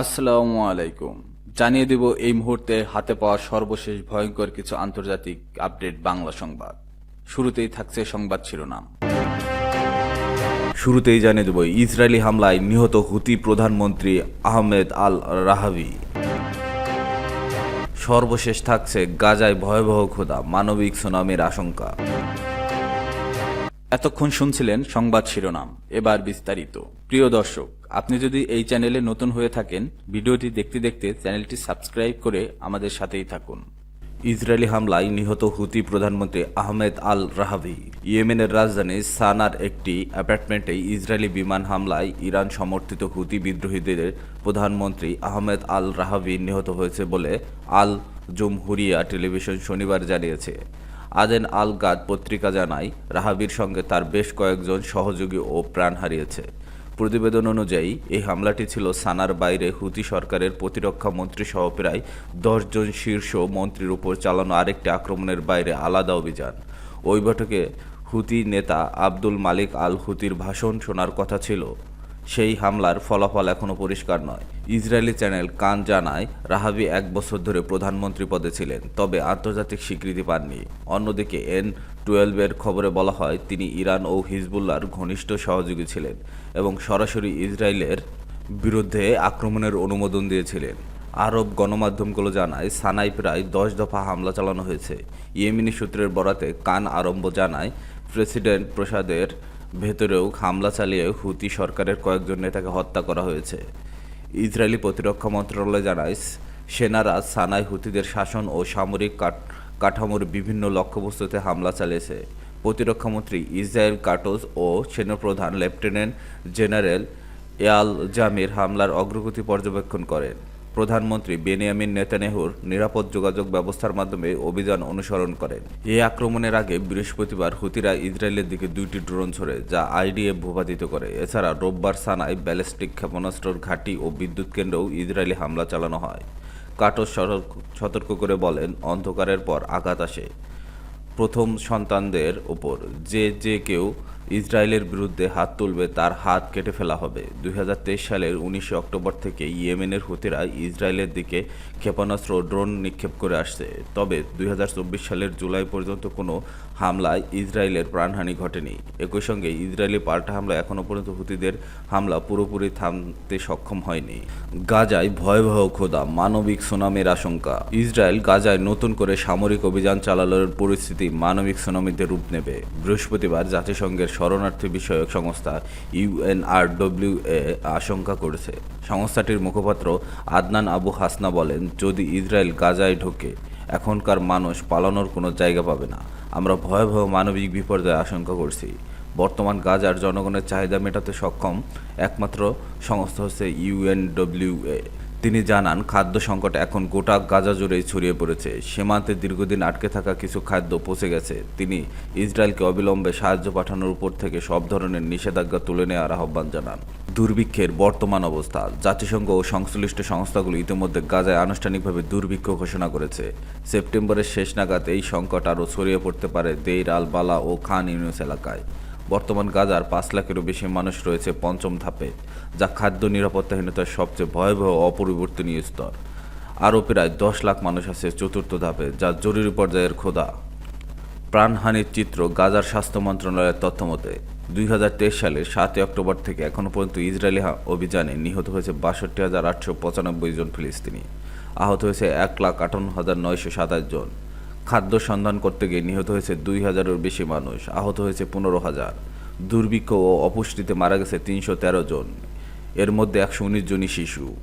আসসালামু আলাইকুম। জানিয়ে দেব এই মুহূর্তে হাতে পাওয়া সর্বশেষ ভয়ঙ্কর কিছু আন্তর্জাতিক আপডেট বাংলা সংবাদ। শুরুতেই থাকছে সংবাদ শিরোনাম। শুরুতেই জানিয়ে দেব, ইসরায়েলি হামলায় নিহত হুতি প্রধানমন্ত্রী আহমেদ আল রাহাবি। সর্বশেষ থাকছে গাজায় ভয়াবহ ক্ষুধা, মানবিক সুনামির আশঙ্কা। এতক্ষণ শুনছিলেন সংবাদ শিরোনাম। এবার বিস্তারিত। প্রিয় দর্শক, আপনি যদি এই চ্যানেলে নতুন হয়ে থাকেন, ভিডিওটি দেখতে দেখতে চ্যানেলটি সাবস্ক্রাইব করে আমাদের সাথেই থাকুন। ইসরায়েলি হামলায় নিহত হুতি প্রধানমন্ত্রী আহমেদ আল রাহাবি। ইয়েমেনের রাজধানী সানার একটি অ্যাপার্টমেন্টে ইসরায়েলি বিমান হামলায় ইরান সমর্থিত হুতি বিদ্রোহীদের প্রধানমন্ত্রী আহমেদ আল রাহাবি নিহত হয়েছে বলে আল জুমহুরিয়া টেলিভিশন শনিবার জানিয়েছে। আদেন আল গাদ পত্রিকা জানায়, রাহাবির সঙ্গে তার বেশ কয়েকজন সহযোগী ও প্রাণ হারিয়েছে। প্রতিবেদন অনুযায়ী, এই হামলাটি ছিল সানার বাইরে হুতি সরকারের প্রতিরক্ষা মন্ত্রী সহ প্রায় দশজন শীর্ষ মন্ত্রীর উপর চালানো আরেকটি আক্রমণের বাইরে আলাদা অভিযান। ওই বৈঠকে হুতি নেতা আব্দুল মালিক আল হুতির ভাষণ শোনার কথা ছিল। সেই হামলার ফলাফল এখনও পরিষ্কার নয়। ইসরায়েলি চ্যানেল কান জানায়, রাহাবি এক বছর ধরে প্রধানমন্ত্রী পদে ছিলেন, তবে আন্তর্জাতিক স্বীকৃতি পাননি। অন্যদিকে এন টুয়েলভের খবরে বলা হয়, তিনি ইরান ও হিজবুল্লার ঘনিষ্ঠ সহযোগী ছিলেন এবং সরাসরি ইসরায়েলের বিরুদ্ধে আক্রমণের অনুমোদন দিয়েছিলেন। আরব গণমাধ্যমগুলো জানায়, সানাই প্রায় দশ দফা হামলা চালানো হয়েছে। ইয়েমিনি সূত্রের বরাতে কান আরম্ভ জানায়, প্রেসিডেন্ট প্রসাদের ভেতরেও হামলা চালিয়ে হুতি সরকারের কয়েকজন নেতাকে হত্যা করা হয়েছে। ইসরায়েলি প্রতিরক্ষা মন্ত্রণালয় জানায়, সেনারা সানায় হুতিদের শাসন ও সামরিক কাঠ- কাঠামোর বিভিন্ন লক্ষ্যবস্তুতে হামলা চালিয়েছে। প্রতিরক্ষামন্ত্রী ইসরায়েল কাটোস ও সেনাপ্রধান লেফটেন্যান্ট জেনারেল এয়াল জামির হামলার অগ্রগতি পর্যবেক্ষণ করেন। প্রধানমন্ত্রী বেনিয়ামিন নেতানেহুর নিরাপদ যোগাযোগ ব্যবস্থার মাধ্যমে অভিযান অনুসরণ করেন। এই আক্রমণের আগে বৃহস্পতিবার হুতিরা ইসরায়েলের দিকে দুইটি ড্রোন ছড়ে, যা আইডিএফ ভূপাতিত করে। এছাড়া রোববার সানায় ব্যালিস্টিক ক্ষেপণাস্ত্রর ঘাঁটি ও বিদ্যুৎ কেন্দ্রেও ইসরায়েলি হামলা চালানো হয়। কাটোস সতর্ক- সতর্ক করে বলেন, অন্ধকারের পর আঘাত আসে। প্রথম সন্তানদের ওপর যে যে কেউ ইসরায়েলের বিরুদ্ধে হাত তুলবে, তার হাত কেটে ফেলা হবে। দু হাজার তেইশ সালের উনিশে অক্টোবর থেকে ইয়েমেনের হুতিরা ইসরায়েলের দিকে ক্ষেপণাস্ত্র ড্রোন নিক্ষেপ করে আসছে। তবে দু হাজার চব্বিশ সালের জুলাই পর্যন্ত কোনো হামলায় ইসরায়েলের প্রাণহানি ঘটেনি। একই সঙ্গে ইসরায়েলি পাল্টা হামলা এখনও পর্যন্ত হুতিদের হামলা পুরোপুরি থামতে সক্ষম হয়নি। গাজায় ভয়াবহ খোদা মানবিক সুনামির আশঙ্কা। ইসরায়েল গাজায় নতুন করে সামরিক অভিযান চালানোর পরিস্থিতি মানবিক সুনামিতে রূপ নেবে। বৃহস্পতিবার জাতিসংঘের শরণার্থী বিষয়ক সংস্থা ইউএনআরডব্লিউএ আশঙ্কা করেছে। সংস্থাটির মুখপাত্র আদনান আবু হাসনা বলেন, যদি ইসরায়েল গাজায় ঢোকে, এখনকার মানুষ পালানোর কোনো জায়গা পাবে না। আমরা ভয়াবহ মানবিক বিপর্যয় আশঙ্কা করছি। বর্তমান গাজার জনগণের চাহিদা মেটাতে সক্ষম একমাত্র সংস্থা হচ্ছে ইউএনডব্লিউএ তিনি জানান, খাদ্য সংকট এখন গোটা গাজা জুড়েই ছড়িয়ে পড়েছে। সীমান্তে দীর্ঘদিন আটকে থাকা কিছু খাদ্য পচে গেছে। তিনি ইসরায়েলকে অবিলম্বে সাহায্য পাঠানোর উপর থেকে সব ধরনের নিষেধাজ্ঞা তুলে নেওয়ার আহ্বান জানান। দুর্ভিক্ষের বর্তমান অবস্থা, জাতিসংঘ ও সংশ্লিষ্ট সংস্থাগুলো ইতিমধ্যে গাজায় আনুষ্ঠানিকভাবে দুর্ভিক্ষ ঘোষণা করেছে। সেপ্টেম্বরের শেষ নাগাদ এই সংকট আরও ছড়িয়ে পড়তে পারে দেইর আল বালা ও খান ইউনুস এলাকায়। বর্তমান গাজার পাঁচ লাখেরও বেশি মানুষ রয়েছে পঞ্চম ধাপে, যা খাদ্য নিরাপত্তাহীনতার সবচেয়ে ভয়াবহ অপরিবর্তনীয় স্তর। আরও প্রায় দশ লাখ মানুষ আছে চতুর্থ ধাপে, যা জরুরি পর্যায়ের ক্ষুধা প্রাণহানির চিত্র গাজার স্বাস্থ্য মন্ত্রণালয়ের তথ্য মতে, দুই সালের সাতই অক্টোবর থেকে এখনও পর্যন্ত ইসরায়েলি অভিযানে নিহত হয়েছে বাষট্টি হাজার আটশো পঁচানব্বই জন ফিলিস্তিনি। আহত হয়েছে এক লাখ আটান্ন হাজার নয়শো সাতাশ জন। খাদ্য সন্ধান করতে গিয়ে নিহত হয়েছে দুই হাজারের বেশি মানুষ, আহত হয়েছে পনেরো হাজার। দুর্ভিক্ষ ও অপুষ্টিতে মারা গেছে তিনশো তেরো জন। এর মধ্যে একশো উনিশ জনই শিশু।